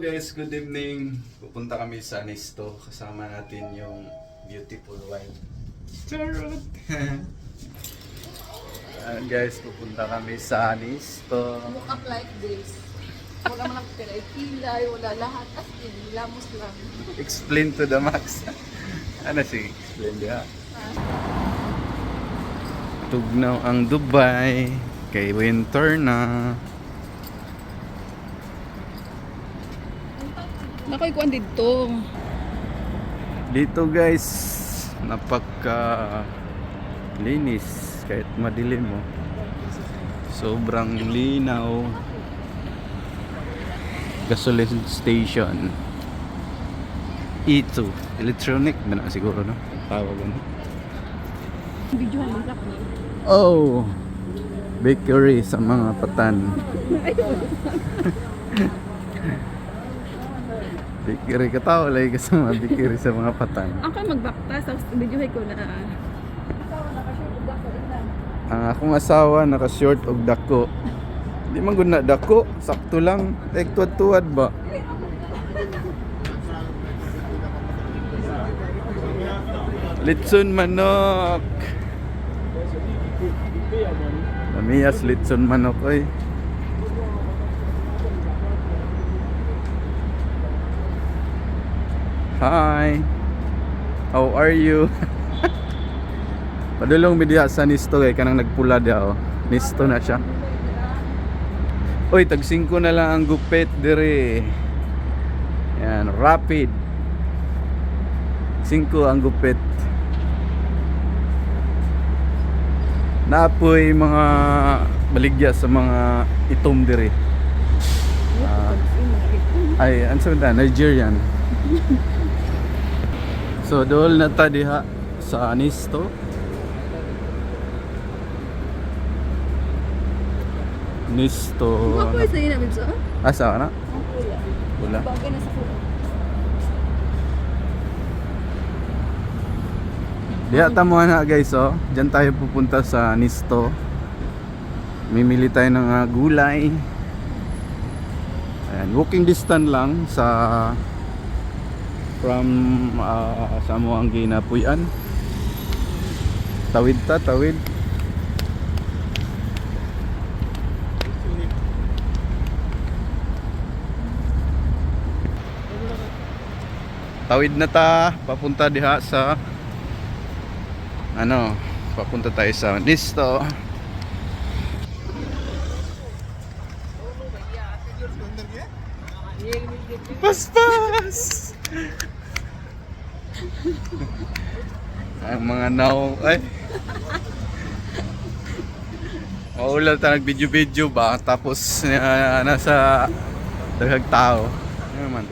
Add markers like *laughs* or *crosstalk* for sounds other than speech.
guys, good evening. Pupunta kami sa Nisto. Kasama natin yung beautiful wife. Charot! Ayan *laughs* guys, pupunta kami sa Nisto. Look up like this. Wala man ang kilay, kilay, wala lahat. As in, lamos lang. Explain to the max. *laughs* ano si explain dia? Tugnaw ang Dubai. Kay winter na. Nakoy kuan dito. Dito guys, napaka linis kahit madilim mo. Sobrang linaw. Gasoline station. E2. Electronic ba na siguro no? Tawag ano? Video. Oh! Bakery sa mga patan. *laughs* bakery ka tao lagi ka sa mga bakery sa mga patan. Ako magbakta sa video ko na Ang akong asawa naka short og dako. Di man gud na dako, sakto lang. Like tuwad-tuwad ba? Litson manok. Namiyas litson manok oy. Hi. How are you? Padulong mi diha sa Nisto kay kanang nagpula dia oh. Nisto na siya. Oy, tag 5 na lang ang gupit dire. Yan, rapid. 5 ang gupit. Naapoy mga baligya sa mga itom dire. Ah, ay, ano sa? Nigerian. *laughs* so, dool na ta diha sa Nisto. Nisto. Ako sa ina bibso. Asa ka na? Wala. Bagay na sa kulo. Diya tamo na guys oh. Diyan tayo pupunta sa Nisto. Mimili tayo ng ah, gulay. Ayan, walking distance lang sa from uh, Samuangi na Puyan. Tawid ta, tawid. Tawid na ta, papunta diha sa ano, papunta tayo sa Nisto. Paspas! Ang mga now, ay. Maulal ta nag-video-video ba? Tapos uh, nasa daghag tao. Ano naman?